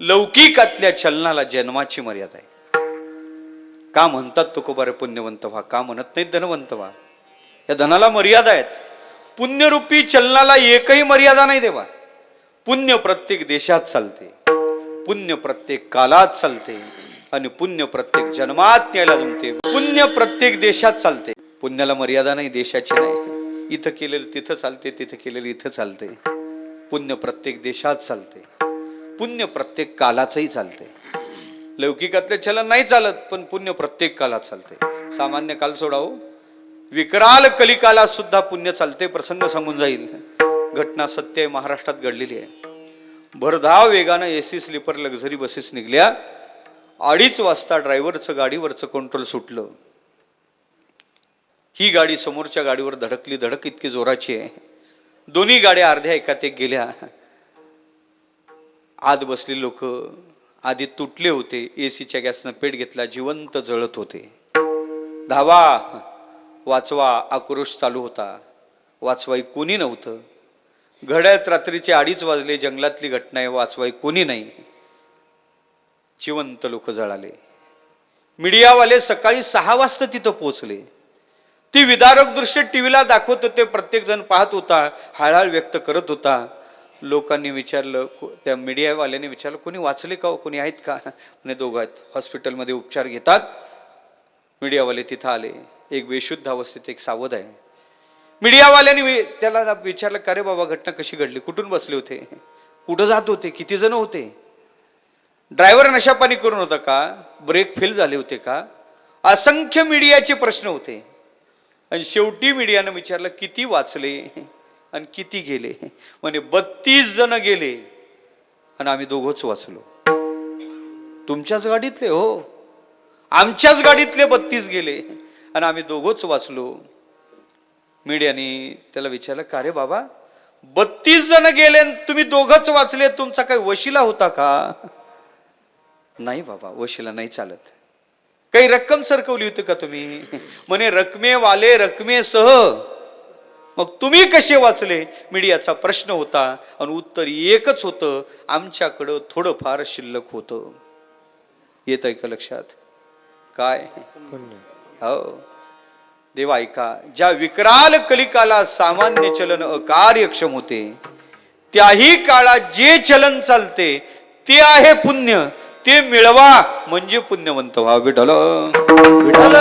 लौकिकातल्या चलनाला जन्माची मर्यादा आहे. का म्हणतात तुकोबारे पुण्यवंत व्हा का म्हणत नाहीत धनवंत व्हा? या धनाला मर्यादा आहेत. पुण्यरूपी चलनाला एकही मर्यादा नाही देवा. पुण्य प्रत्येक देशात चालते. पुण्य प्रत्येक कालात चालते. आणि पुण्य प्रत्येक जन्मात न्यायला जमते. पुण्य प्रत्येक देशात चालते. पुण्याला मर्यादा नाही देशाची नाही. इथं केलेलं तिथं चालते तिथं केलेलं इथं चालते. पुण्य प्रत्येक देशात चालते. पुण्य प्रत्येक कालाचंही चालते लौकिकातले चलन नाही चालत पण पुण्य प्रत्येक कालात चालते सामान्य काल सोडाव हो. विकराल कलिकाला सुद्धा पुण्य चालते प्रसंग सांगून जाईल. घटना सत्य महाराष्ट्रात घडलेली आहे. भरधाव वेगानं एसी स्लीपर लक्झरी बसेस निघल्या. अडीच वाजता ड्रायव्हरचं गाडीवरचं कंट्रोल सुटलं. ही गाडी समोरच्या गाडीवर धडकली धडक इतकी जोराची आहे. दोन्ही गाड्या अर्ध्या एकात एक गेल्या. आत बसले लोक आधी तुटले होते एसीच्या गॅसनं पेट घेतला जिवंत जळत होते. धावा वाचवा आक्रोश चालू होता. वाचवाई कोणी नव्हतं. घड्यात रात्रीचे अडीच वाजले जंगलातली घटना आहे वाचवाई कोणी नाही. जिवंत लोक जळाले. मीडियावाले सकाळी सहा वाजता तिथं पोहोचले. ती विदारक दृश्य टीव्हीला दाखवत होते प्रत्येकजण पाहत होता हळहळ व्यक्त करत होता. लोकांनी विचारलं को- त्या मीडियावाल्याने विचारलं कोणी वाचले का हो? कोणी आहेत का? म्हणे दोघं आहेत. हॉस्पिटलमध्ये उपचार घेतात. मीडियावाले तिथं आले. एक बेशुद्ध अवस्थेत एक सावध आहे. मीडियावाल्याने त्याला विचारलं का रे बाबा घटना कशी घडली? कुठून बसले होते? कुठं जात होते? किती जण होते? ड्रायव्हर नशापाणी करून होता का? ब्रेक फेल झाले होते का? असंख्य मीडियाचे प्रश्न होते. आणि शेवटी मीडियानं विचारलं किती वाचले? आणि किती गेले? म्हणे बत्तीस जण गेले. आणि आम्ही दोघंच वाचलो. तुमच्याच गाडीतले हो. आमच्याच गाडीतले बत्तीस गेले. आणि आम्ही दोघंच वाचलो. मीडियाने त्याला विचारलं का रे बाबा? बत्तीस जण गेले आणि तुम्ही दोघंच वाचले. तुमचा काही वशिला होता का? नाही बाबा वशिला नाही चालत. काही रक्कम सरकवली होती का तुम्ही? म्हणे रकमेवाले रकमेसह. मग तुम्ही कसे वाचले? मीडियाचा प्रश्न होता आणि उत्तर एकच होतं आमच्याकडं थोडंफार शिल्लक होतं. येत आहे का लक्षात? काय? हो. देवा ऐका. ज्या विकराल कलिकाला सामान्य चलन अकार्यक्षम होते त्याही काळात जे चलन चालते ते आहे पुण्य. ते मिळवा म्हणजे पुण्यवंत व्हा विठल विठल